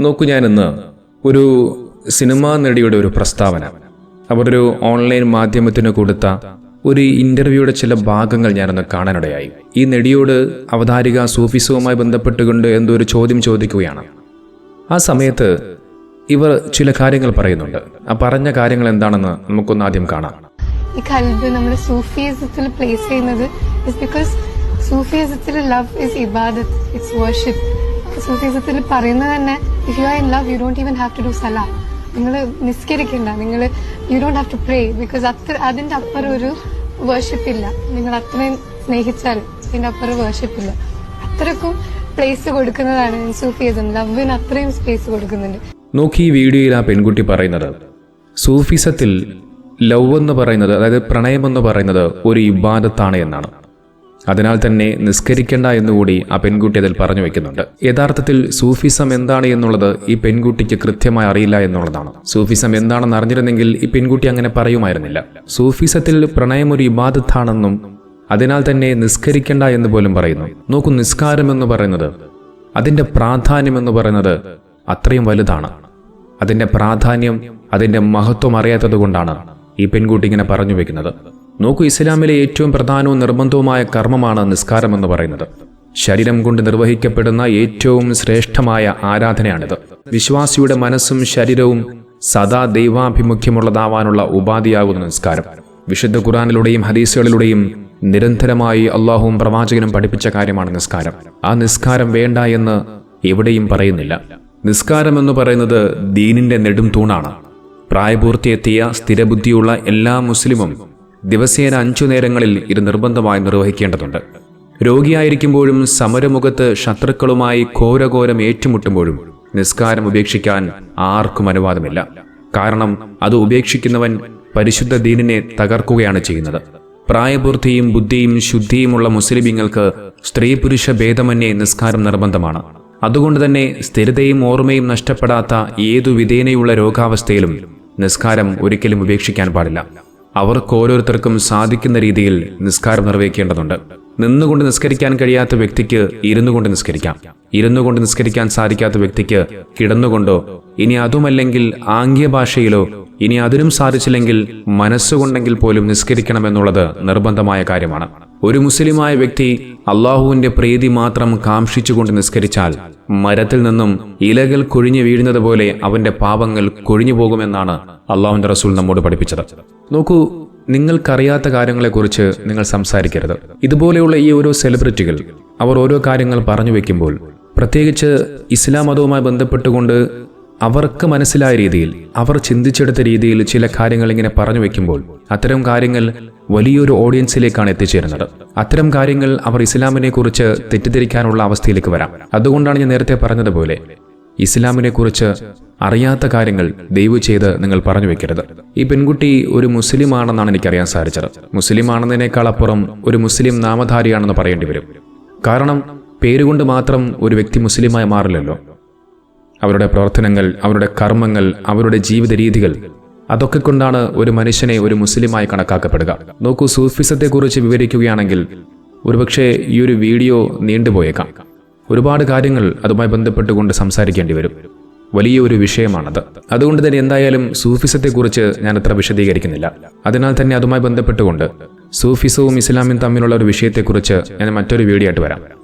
നോക്കൂ ഞാനിന്ന് ഒരു സിനിമാ നടിയുടെ ഒരു പ്രസ്താവന. അവർ ഒരു ഓൺലൈൻ മാധ്യമത്തിന് കൊടുത്ത ഒരു ഇന്റർവ്യൂയുടെ ചില ഭാഗങ്ങൾ ഞാനൊന്ന് കാണാനിടയായി. ഈ നടിയോട് അവതാരിക സൂഫിസവുമായി ബന്ധപ്പെട്ടുകൊണ്ട് എന്തോ ഒരു ചോദ്യം ചോദിക്കുകയാണ്. ആ സമയത്ത് ഇവർ ചില കാര്യങ്ങൾ പറയുന്നുണ്ട്. ആ പറഞ്ഞ കാര്യങ്ങൾ എന്താണെന്ന് നമുക്കൊന്ന് ആദ്യം കാണാം. ഈ കൽബ് നമ്മൾ സൂഫിയസത്തിൽ പ്ലേസ് ചെയ്യുന്നത് ബിക്കോസ് സൂഫിയസത്തിൽ ലവ് ഇസ് ഇബാദത്ത് ഇറ്റ്സ് വർഷിപ്പ് സൂഫിയസത്തിൽ പറയുന്നത് തന്നെ if you are in love you don't even have to do സല നിങ്ങൾ നിസ്കരിക്കണ്ട. നിങ്ങൾ you don't have to pray because അത്ര അതിന്റെ അപ്പുറം ഒരു വർഷിപ്പ് ഇല്ല. നിങ്ങൾ അത്രയും സ്നേഹിച്ചാൽ അതിന്റെ അപ്പുറം വർഷിപ്പ് ഇല്ല. അത്രക്കും പ്ലേസ് കൊടുക്കുന്നതാണ് സൂഫിയസം ലവിന് അത്രയും സ്പേസ് കൊടുക്കുന്നുണ്ട്. നോക്കി ഈ വീഡിയോയിൽ ആ പെൺകുട്ടി പറയുന്നത്. സൂഫിസത്തിൽ ലവ് എന്ന് പറയുന്നത് അതായത് പ്രണയം എന്ന് പറയുന്നത് ഒരു ഇബാദത്താണ് എന്നാണ്. അതിനാൽ തന്നെ നിസ്കരിക്കേണ്ട എന്നുകൂടി ആ പെൺകുട്ടി അതിൽ പറഞ്ഞു വെക്കുന്നുണ്ട്. യഥാർത്ഥത്തിൽ സൂഫിസം എന്താണ് എന്നുള്ളത് ഈ പെൺകുട്ടിക്ക് കൃത്യമായി അറിയില്ല എന്നുള്ളതാണ്. സൂഫിസം എന്താണെന്ന് അറിഞ്ഞിരുന്നെങ്കിൽ ഈ പെൺകുട്ടി അങ്ങനെ പറയുമായിരുന്നില്ല. സൂഫിസത്തിൽ പ്രണയം ഒരു ഇബാദത്താണെന്നും അതിനാൽ തന്നെ നിസ്കരിക്കേണ്ട എന്ന് പോലും പറയുന്നു. നോക്കൂ നിസ്കാരം എന്ന് പറയുന്നത് അതിന്റെ പ്രാധാന്യം എന്ന് പറയുന്നത് അത്രയും വലുതാണ്. അതിന്റെ പ്രാധാന്യം അതിന്റെ മഹത്വം അറിയാത്തത് കൊണ്ടാണ് ഈ പെൺകുട്ടി ഇങ്ങനെ പറഞ്ഞു വെക്കുന്നത്. നോക്കൂ ഇസ്ലാമിലെ ഏറ്റവും പ്രധാനവും നിർബന്ധവുമായ കർമ്മമാണ് നിസ്കാരം എന്ന് പറയുന്നത്. ശരീരം കൊണ്ട് നിർവഹിക്കപ്പെടുന്ന ഏറ്റവും ശ്രേഷ്ഠമായ ആരാധനയാണിത്. വിശ്വാസിയുടെ മനസ്സും ശരീരവും സദാ ദൈവാഭിമുഖ്യമുള്ളതാവാനുള്ള ഉപാധിയാകുന്ന നിസ്കാരം. വിശുദ്ധ ഖുറാനിലൂടെയും ഹദീസുകളിലൂടെയും നിരന്തരമായി അള്ളാഹുവും പ്രവാചകനും പഠിപ്പിച്ച കാര്യമാണ് നിസ്കാരം. ആ നിസ്കാരം വേണ്ട എന്ന് എവിടെയും പറയുന്നില്ല. നിസ്കാരം എന്ന് പറയുന്നത് ദീനിന്റെ നെടും തൂണാണ്. പ്രായപൂർത്തിയെത്തിയ സ്ഥിരബുദ്ധിയുള്ള എല്ലാ മുസ്ലിമും ദിവസേന അഞ്ചു നേരങ്ങളിൽ ഇത് നിർബന്ധമായി നിർവഹിക്കേണ്ടതുണ്ട്. രോഗിയായിരിക്കുമ്പോഴും സമരമുഖത്ത് ശത്രുക്കളുമായി ഘോരഘോരം ഏറ്റുമുട്ടുമ്പോഴും നിസ്കാരം ഉപേക്ഷിക്കാൻ ആർക്കും അനുവാദമില്ല. കാരണം അത് ഉപേക്ഷിക്കുന്നവൻ പരിശുദ്ധ ദീനിനെ തകർക്കുകയാണ് ചെയ്യുന്നത്. പ്രായപൂർത്തിയും ബുദ്ധിയും ശുദ്ധിയുമുള്ള മുസ്ലിമീങ്ങൾക്ക് സ്ത്രീ പുരുഷ ഭേദമന്യേ നിസ്കാരം നിർബന്ധമാണ്. അതുകൊണ്ട് തന്നെ സ്ഥിരതയും ഓർമ്മയും നഷ്ടപ്പെടാത്ത ഏതു വിധേനയുള്ള രോഗാവസ്ഥയിലും നിസ്കാരം ഒരിക്കലും ഉപേക്ഷിക്കാൻ പാടില്ല. അവർക്ക് ഓരോരുത്തർക്കും സാധിക്കുന്ന രീതിയിൽ നിസ്കാരം നിർവഹിക്കേണ്ടതുണ്ട്. നിന്നുകൊണ്ട് നിസ്കരിക്കാൻ കഴിയാത്ത വ്യക്തിക്ക് ഇരുന്നുകൊണ്ട് നിസ്കരിക്കാം. ഇരുന്നുകൊണ്ട് നിസ്കരിക്കാൻ സാധിക്കാത്ത വ്യക്തിക്ക് കിടന്നുകൊണ്ടോ ഇനി അതുമല്ലെങ്കിൽ ആംഗ്യ ഭാഷയിലോ ഇനി അതിനും സാധിച്ചില്ലെങ്കിൽ മനസ്സുകൊണ്ടെങ്കിൽ പോലും നിസ്കരിക്കണമെന്നുള്ളത് നിർബന്ധമായ കാര്യമാണ്. ഒരു മുസ്ലിമായ വ്യക്തി അള്ളാഹുവിന്റെ പ്രീതി മാത്രം കാംക്ഷിച്ചുകൊണ്ട് നിസ്കരിച്ചാൽ മരത്തിൽ നിന്നും ഇലകൾ കൊഴിഞ്ഞു വീഴുന്നത് പോലെ അവന്റെ പാപങ്ങൾ കൊഴിഞ്ഞു പോകുമെന്നാണ് അള്ളാഹുന്റെ റസൂൽ നമ്മോട് പഠിപ്പിച്ചത്. നോക്കൂ നിങ്ങൾക്കറിയാത്ത കാര്യങ്ങളെക്കുറിച്ച് നിങ്ങൾ സംസാരിക്കരുത്. ഇതുപോലെയുള്ള ഈ ഓരോ സെലിബ്രിറ്റികൾ അവർ ഓരോ കാര്യങ്ങൾ പറഞ്ഞു വെക്കുമ്പോൾ പ്രത്യേകിച്ച് ഇസ്ലാം മതവുമായി ബന്ധപ്പെട്ടുകൊണ്ട് അവർക്ക് മനസ്സിലായ രീതിയിൽ അവർ ചിന്തിച്ചെടുത്ത രീതിയിൽ ചില കാര്യങ്ങൾ ഇങ്ങനെ പറഞ്ഞു വെക്കുമ്പോൾ അത്തരം കാര്യങ്ങൾ വലിയൊരു ഓഡിയൻസിലേക്കാണ് എത്തിച്ചേരുന്നത്. അത്തരം കാര്യങ്ങൾ അവർ ഇസ്ലാമിനെ കുറിച്ച് തെറ്റിദ്ധരിക്കാനുള്ള അവസ്ഥയിലേക്ക് വരാം. അതുകൊണ്ടാണ് ഞാൻ നേരത്തെ പറഞ്ഞതുപോലെ ഇസ്ലാമിനെ കുറിച്ച് അറിയാത്ത കാര്യങ്ങൾ ദയവ് ചെയ്ത് നിങ്ങൾ പറഞ്ഞു വെക്കരുത്. ഈ പെൺകുട്ടി ഒരു മുസ്ലിം ആണെന്നാണ് എനിക്കറിയാൻ സാധിച്ചത്. മുസ്ലിം ആണെന്നതിനേക്കാൾ അപ്പുറം ഒരു മുസ്ലിം നാമധാരിയാണെന്ന് പറയേണ്ടി വരും. കാരണം പേരുകൊണ്ട് മാത്രം ഒരു വ്യക്തി മുസ്ലിമായി മാറില്ലല്ലോ. അവരുടെ പ്രവർത്തനങ്ങൾ അവരുടെ കർമ്മങ്ങൾ അവരുടെ ജീവിത രീതികൾ അതൊക്കെ കൊണ്ടാണ് ഒരു മനുഷ്യനെ ഒരു മുസ്ലിമായി കണക്കാക്കപ്പെടുക. നോക്കൂ സൂഫിസത്തെക്കുറിച്ച് വിവരിക്കുകയാണെങ്കിൽ ഒരുപക്ഷെ ഈ ഒരു വീഡിയോ നീണ്ടുപോയേക്കാം. ഒരുപാട് കാര്യങ്ങൾ അതുമായി ബന്ധപ്പെട്ടുകൊണ്ട് സംസാരിക്കേണ്ടി വരും. വലിയ ഒരു വിഷയമാണത്. അതുകൊണ്ട് തന്നെ എന്തായാലും സൂഫിസത്തെക്കുറിച്ച് ഞാൻ അത്ര വിശദീകരിക്കുന്നില്ല. അതിനാൽ തന്നെ അതുമായി ബന്ധപ്പെട്ടുകൊണ്ട് സൂഫിസവും ഇസ്ലാമും തമ്മിലുള്ള ഒരു വിഷയത്തെക്കുറിച്ച് ഞാൻ മറ്റൊരു വീഡിയോ ആയിട്ട് വരാം.